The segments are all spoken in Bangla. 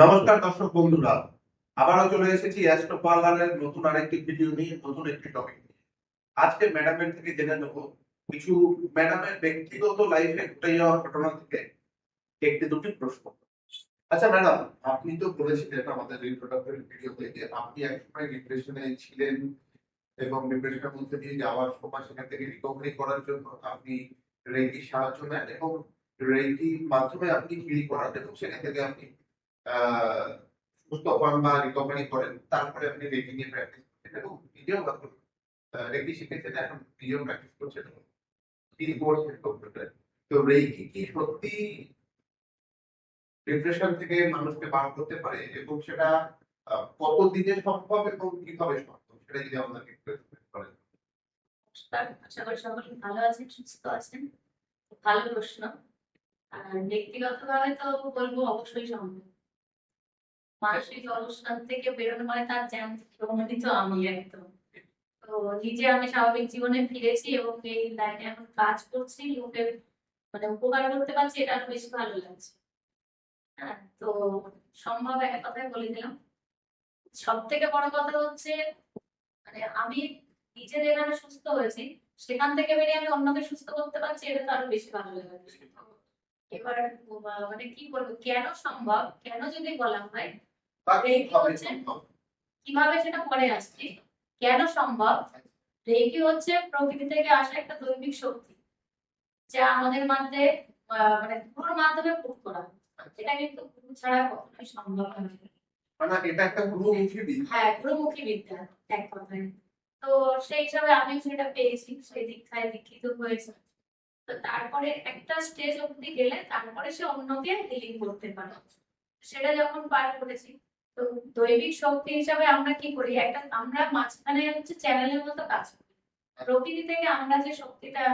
নমস্কার দর্শক বন্ধুরা, আবারও চলে এসেছি অ্যাস্ট্রো পার্লারের নতুন আরেকটি ভিডিও নিয়ে, নতুন একটি টপিক নিয়ে। আজকে ম্যাডামের থেকে জেনে নেব কিছু ম্যাডামের ব্যক্তিগত লাইফে ঘটে যাওয়া ঘটনা থেকে একটি দুটি প্রশ্ন। আচ্ছা ম্যাডাম আপনি তো বলেছিলেন আমাদের ইন্ট্রোডাক্টরি ভিডিওতে যে আপনি একসময় ডিপ্রেশনে ছিলেন এবং ডিপ্রেশনের মধ্যে দিয়ে যাওয়ার সময় সেখান থেকে রিকভারি করার জন্য আপনি রেকি সাহায্য নেন এবং রেকির মাধ্যমে আপনি ফিল করান এবং সেখান থেকে আপনি বা রিকভারি করেন, তারপরে আপনি রেকি নিয়ে প্র্যাকটিস এবং এখন প্র্যাকটিস করছেন করছেন কম্পিউটার তো রেকি কি সত্যি ডিপ্রেশন থেকে মানুষকে বার করতে পারে এবং সেটা কত দিনে সম্ভব এবং কীভাবে সম্ভব? সেটা যদি আমাদেরকে করেন। আশা করি সকলে ভালো আছেন, সুস্থ আছেন। ভালো প্রশ্ন। আর ব্যক্তিগতভাবে তো বলব অবশ্যই সম্ভব। মানসিক থেকে বেরোনো মানে তার আমি একদম। তো নিজে আমি স্বাভাবিক জীবনে ফিরেছি এবং এই লাইনে এখন কাজ করছি, লোকের মানে উপকার করতে পারছি, এটা আরও বেশি ভালো লাগছে। হ্যাঁ তো সম্ভব এক বলে দিলাম। সব থেকে বড় কথা হচ্ছে মানে আমি নিজে যেখানে সুস্থ হয়েছি, সেখান থেকে বেরিয়ে আমি অন্যকে সুস্থ করতে পারছি, এটা তো আরও বেশি ভালো লাগে এবার মানে কি বলব, কেন সম্ভব, কেন যদি বলা হয় কীভাবে সেটা পরে আসছি? কেন সম্ভব? রেকি হচ্ছে প্রকৃতি থেকে আসা একটা দৈবিক শক্তি যা আমাদের মধ্যে মানে গুরুর মাধ্যমে করা। এটা কিন্তু গুরু ছাড়া কখনোই সম্ভব মানে এটা একটা গুরুমুখী বিদ্যা। হ্যাঁ গুরুমুখী বিদ্যা এক কথায়। তো সেই হিসাবে আমি সেটা পেয়েছি সেই দীক্ষায় দীক্ষিত হয়েছে। তো তারপরে একটা স্টেজ অবধি গেলে তারপরে সে অন্যকে হিলিং করতে পারে। সেটা যখন পার করেছি তো দৈবিক শক্তি হিসাবে আমরা কি করি? একটা আমরা মাঝখানে হচ্ছে চ্যানেলের মতো কাজ করি। প্রকৃতি থেকে আমরা যে শক্তিটা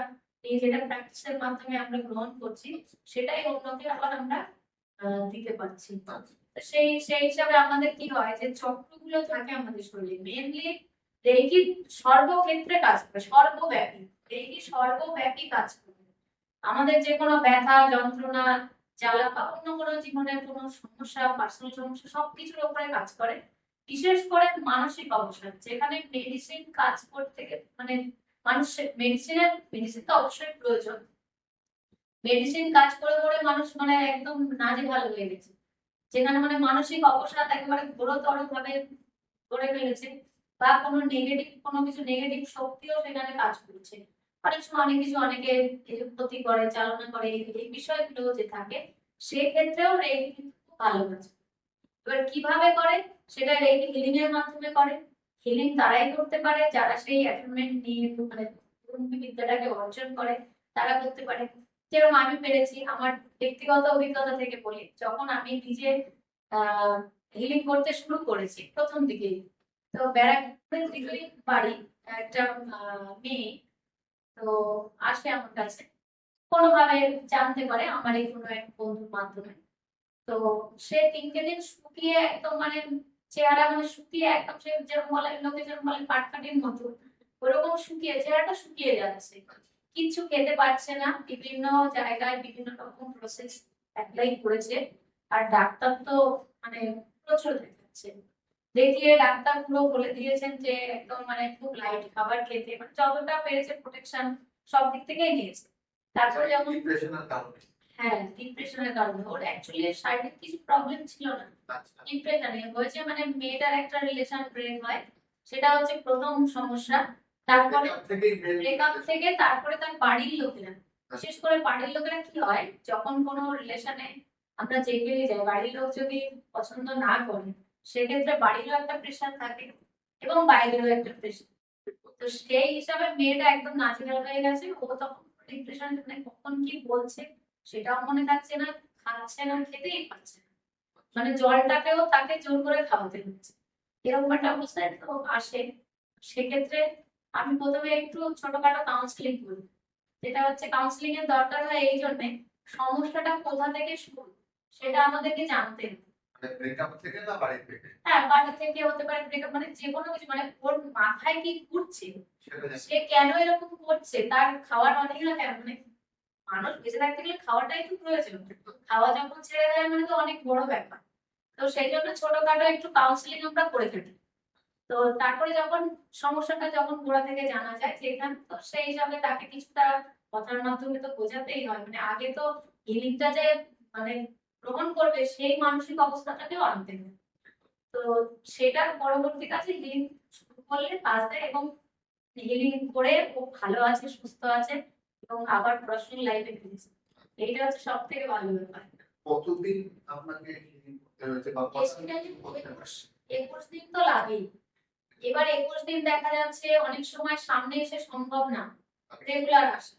যেটা প্র্যাকটিসের মাধ্যমে আমরা গ্রহণ করছি, সেটাই অন্যকে আবার আমরা দিতে পারছি। সেই সেই হিসাবে আমাদের কি হয় যে চক্রগুলো থাকে আমাদের শরীরে। মেনলি রেকি সর্বক্ষেত্রে কাজ করে, সর্বব্যাপী। রেকি সর্বব্যাপী কাজ করে। আমাদের যে কোনো ব্যথা, যন্ত্রণা জ্বালা বা অন্য কোনো জীবনের কোনো সমস্যা পার্সোনাল সমস্যা সবকিছুর উপরে কাজ করে। বিশেষ করে মানসিক অবসাদ যেখানে মেডিসিন কাজ করতে মানে মানুষের মেডিসিনের মেডিসিন তো অবশ্যই প্রয়োজন। মেডিসিন কাজ করে করে মানুষ মানে একদম নাজেহাল হয়ে গেছে। যেখানে মানে মানসিক অবসাদ একেবারে ঘোরতর ভাবে করে ফেলেছে, বা কোনো নেগেটিভ কোনো কিছু নেগেটিভ শক্তিও সেখানে কাজ করছে। অনেক সময় অনেক কিছু অনেকে ক্ষতি করে, চালনা করে, এই বিষয়গুলো যে থাকে, সেক্ষেত্রেও রেকি কিন্তু ভালো কাজ এবার কীভাবে করে? সেটা রেকি হিলিং এর মাধ্যমে করে। হিলিং তারাই করতে পারে, যারা সেই অ্যাটেনমেন্ট নিয়ে মানে বিদ্যাটাকে অর্জন করে, তারা করতে পারে। যেরকম আমি পেরেছি, আমার ব্যক্তিগত অভিজ্ঞতা থেকে বলি, যখন আমি নিজে হিলিং করতে শুরু করেছি, প্রথম দিকেই, তো ব্যারাকপুরের দিকেই বাড়ি, একটা মেয়ে তো আসে আমার কাছে। কোনোভাবে জানতে পারে আমার এই কোনো এক বন্ধুর মাধ্যমে। তো সে তিনটে দিন শুকিয়ে একদম মানে চেহারা মানে শুকিয়ে একদম সে যেরকম বলে, লোকে যেরকম বলে পাটকাঠির মতো, ওরকম শুকিয়ে, চেহারাটা শুকিয়ে যাচ্ছে। কিচ্ছু খেতে পারছে না, বিভিন্ন জায়গায় বিভিন্ন রকম প্রসেস অ্যাপ্লাই করেছে। আর ডাক্তার তো মানে প্রচুর দেখাচ্ছে। দেখিয়ে ডাক্তার পুরো বলে দিয়েছেন যে একদম মানে খুব লাইট খাবার খেতে মানে যতটা পেরেছে প্রোটেকশন সব দিক থেকেই নিয়েছে তারপরে কারণে হ্যাঁ ডিপ্রেশনের কারণে। ওর অ্যাকচুয়ালি শারীরিক কিছু প্রবলেম ছিল না। আচ্ছা। ডিপ্রেশনে হয়েছে মানে মেয়েটার একটা রিলেশন ব্রেক হয় সেটা হচ্ছে প্রথম সমস্যা। তারপরে ব্রেকআপ থেকে তারপরে তার বাড়ির লোকেরা। বিশেষ করে বাড়ির লোকেরা কি হয় যখন কোনো রিলেশনে আমরা যে কেউই যাই বাড়ির লোক যদি পছন্দ না করে সেক্ষেত্রে বাড়িরও একটা প্রেশার থাকে এবং বাইরেরও একটা প্রেশার তো সেই হিসাবে মেয়েটা একদম নাচিকাল হয়ে গেছে, ও তখন ডিপ্রেশন মানে কখন কি বলছে সেটাও মনে থাকছে না, খাচ্ছে না, খেতেই পারছে না। মানে জলটাকেও তাকে জোর করে খাওয়াতে হচ্ছে। এরকম একটা অবস্থায় তো আসে। সেক্ষেত্রে আমি প্রথমে একটু ছোটখাটো কাউন্সিলিং করি। যেটা হচ্ছে কাউন্সিলিং এর দরকার হয় এই জন্যে সমস্যাটা কোথা থেকে শুরু সেটা আমাদেরকে জানতে হবে। ব্রেকআপ থেকে না বাড়ি থেকে? হ্যাঁ বাড়ি থেকে হতে পারে ব্রেকআপ মানে যে কোনো কিছু মানে ওর মাথায় কি ঘুরছে? সে কেন এরকম করছে? তার খাওয়ার অনীহা কেন মানে মানুষ বেঁচে থাকতে গেলে খাওয়াটাই তো প্রয়োজন। খাওয়া যখন ছেড়ে দেয় মানে তো অনেক বড় ব্যাপার। তো সেই জন্য ছোটখাটো একটু কাউন্সিলিং আমরা করে থাকি। তো তারপরে যখন সমস্যাটা যখন গোড়া থেকে জানা যায় যেখানে তো সেই হিসাবে তাকে কিছুটা কথার মাধ্যমে তো বোঝাতেই হয়। মানে আগে তো হিলিংটা যে মানে গ্রহণ করবে সেই মানসিক অবস্থাটাকেও আনতে হবে। তো সেটার পরবর্তী কাছে হিলিং শুরু করলে কাজ দেয় এবং হিলিং করে ও ভালো আছে সুস্থ আছে এবং আবার লাইফে ফিরেছে। এইটা হচ্ছে সব থেকে ভালো ব্যাপার। কতদিন আপনাকে healing করতে হয়েছে বা একুশ একুশ দিন তো লাগেই। এবার একুশ দিন দেখা যাচ্ছে অনেক সময় সামনে এসে সম্ভব না রেগুলার আসা।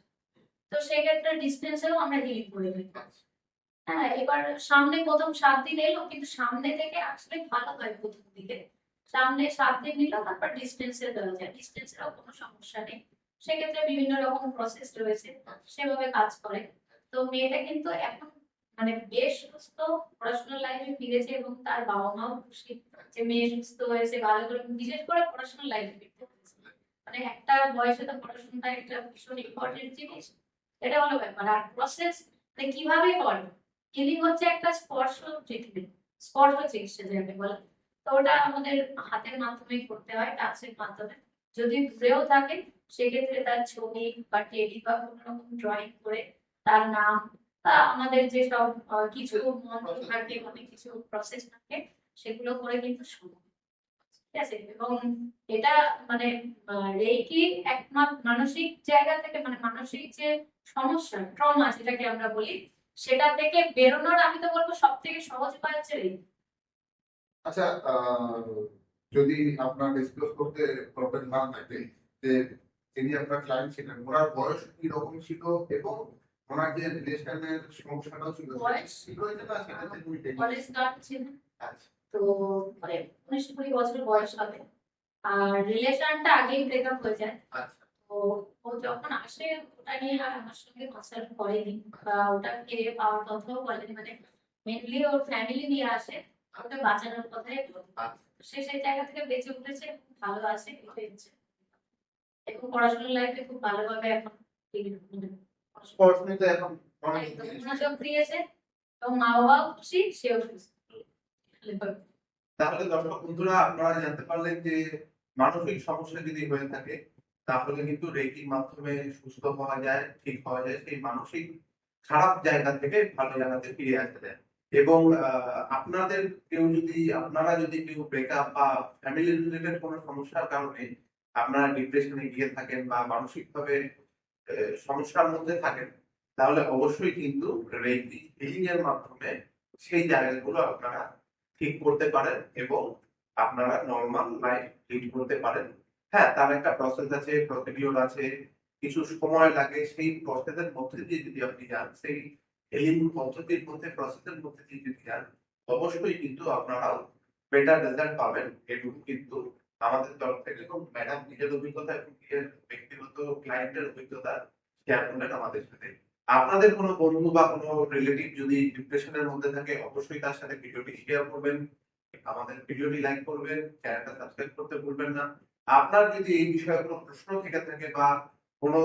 তো সেক্ষেত্রে ডিস্টেন্সেও আমরা হিলিং করে দিই। হ্যাঁ এবার সামনে প্রথম সাত দিন এলো, কিন্তু সামনে থেকে আসলে ভালো হয় প্রথম দিকে। সামনে সাত দিন নিল, তারপর ডিস্টেন্সে দেওয়া যায়। ডিস্টেন্সেরও কোনো সমস্যা নেই। সেক্ষেত্রে বিভিন্ন রকম প্রসেস রয়েছে, সেভাবে কাজ করে। তো মেয়েটা কিন্তু এখন মানে বেশ সুস্থ, পড়াশোনার লাইফে ফিরেছে এবং তার বাবা মাও খুশি যে মেয়ে সুস্থ হয়েছে, ভালো করে বিশেষ করে পড়াশোনার লাইফে ফিরতে মানে একটা বয়সে তো পড়াশোনাটা একটা ভীষণ ইম্পর্টেন্ট জিনিস। এটা হলো ব্যাপার। আর প্রসেস মানে কীভাবে করে হিলিং হচ্ছে একটা স্পর্শ ট্রিটমেন্ট স্পর্শ চিকিৎসা যাকে বলে। তো ওটা আমাদের হাতের মাধ্যমে করতে হয় টাচের মাধ্যমে। যদি দূরেও থাকে, সেক্ষেত্রে তার ছবি বা টেডি বা কোনো রকম ড্রয়িং করে তার নাম বা আমাদের যেসব কিছু মন্ত্র থাকে মানে কিছু প্রসেস থাকে, সেগুলো করে কিন্তু সম্ভব ঠিক আছে? এবং এটা মানে রেকি একমাত্র মানসিক জায়গা থেকে মানে মানসিক যে সমস্যা ট্রমা যেটাকে আমরা বলি সেটা থেকে বেরোনোর আমি তো বলব সব থেকে সহজ উপায় হচ্ছে রেকি আচ্ছা যদি আপনার ডিসক্লোজ করতে প্রবলেম না থাকে যে যিনি আপনার ক্লায়েন্ট ছিলেন ওনার বয়স কি রকম ছিল এবং ওনার যে রিলেশনের সমস্যাটাও ছিল কলেজ স্টার্ট ছিল। আচ্ছা। তো মানে উনিশ কুড়ি বছর বয়স হবে। আর রিলেশনটা আগেই ব্রেকআপ হয়ে যায়। আচ্ছা। তো ও যখন আসে ওটা নিয়ে আর আমার সঙ্গে কনসাল্ট করেনি বা ওটাকে পাওয়ার কথাও বলেনি। মানে মেনলি ওর ফ্যামিলি নিয়ে আসে ওকে বাঁচানোর কথাই সে সেই জায়গা থেকে বেঁচে উঠেছে ভালো আছে এবং পড়াশোনার লাইফে খুব ভালোভাবে এখন পড়াশোনাতে এখন মনোযোগ দিয়েছে এবং মা বাবাও খুশি সেও খুশি তাহলে দর্শক বন্ধুরা আপনারা জানতে পারলেন যে মানসিক সমস্যা যদি হয়ে থাকে তাহলে কিন্তু রেকির মাধ্যমে সুস্থ হওয়া যায়, ঠিক হওয়া যায়, সেই মানসিক খারাপ জায়গা থেকে ভালো জায়গাতে ফিরে আসতে দেয় এবং আপনাদের কেউ যদি, আপনারা যদি কেউ ব্রেকআপ বা ফ্যামিলি রিলেটেড কোনো সমস্যার কারণে আপনারা ডিপ্রেশনে গিয়ে থাকেন বা মানসিকভাবে সমস্যার মধ্যে থাকেন, তাহলে অবশ্যই কিন্তু রেকি হিলিং এর মাধ্যমে সেই জায়গাগুলো আপনারা ঠিক করতে পারেন এবং আপনারা নর্মাল লাইফ লিড করতে পারেন। হ্যাঁ তার একটা প্রসেস আছে প্রসিডিওর আছে, কিছু সময় লাগে, সেই প্রসেসের মধ্যে দিয়ে যদি আপনি যান, সেই হেলিং পদ্ধতির মধ্যে প্রসেসের মধ্যে দিয়ে যদি যান, অবশ্যই কিন্তু আপনারাও বেটার রেজাল্ট পাবেন। এটুকু কিন্তু আমাদের তরফ থেকে এবং ম্যাডাম নিজের অভিজ্ঞতা এবং নিজের ব্যক্তিগত ক্লায়েন্টের অভিজ্ঞতা শেয়ার করলেন আমাদের সাথে। আপনাদের কোনো বন্ধু বা কোনো রিলেটিভ যদি ডিপ্রেশনের মধ্যে থাকে, অবশ্যই তার সাথে ভিডিওটি শেয়ার করবেন। আমাদের ভিডিওটি লাইক করবেন চ্যানেলটা সাবস্ক্রাইব করতে ভুলবেন না। আপনার যদি এই বিষয়ে কোনো প্রশ্ন থেকে থাকে বা কোনো,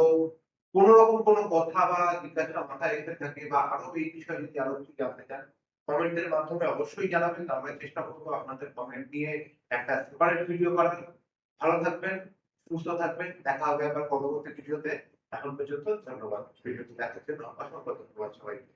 কোন রকম কোনো কথা বা জিজ্ঞাসা মাথায় এসে থাকে বা আরও এই বিষয়ে যদি আরও কিছু জানতে চান কমেন্টের মাধ্যমে অবশ্যই জানাবেন। আমরা চেষ্টা করব আপনাদের কমেন্ট নিয়ে একটা সেপারেট ভিডিও করার। ভালো থাকবেন, সুস্থ থাকবেন। দেখা হবে আবার পরবর্তী ভিডিওতে এখন পর্যন্ত ধন্যবাদ। ভিডিওটি দেখার জন্য অসংখ্য ধন্যবাদ সবাইকে।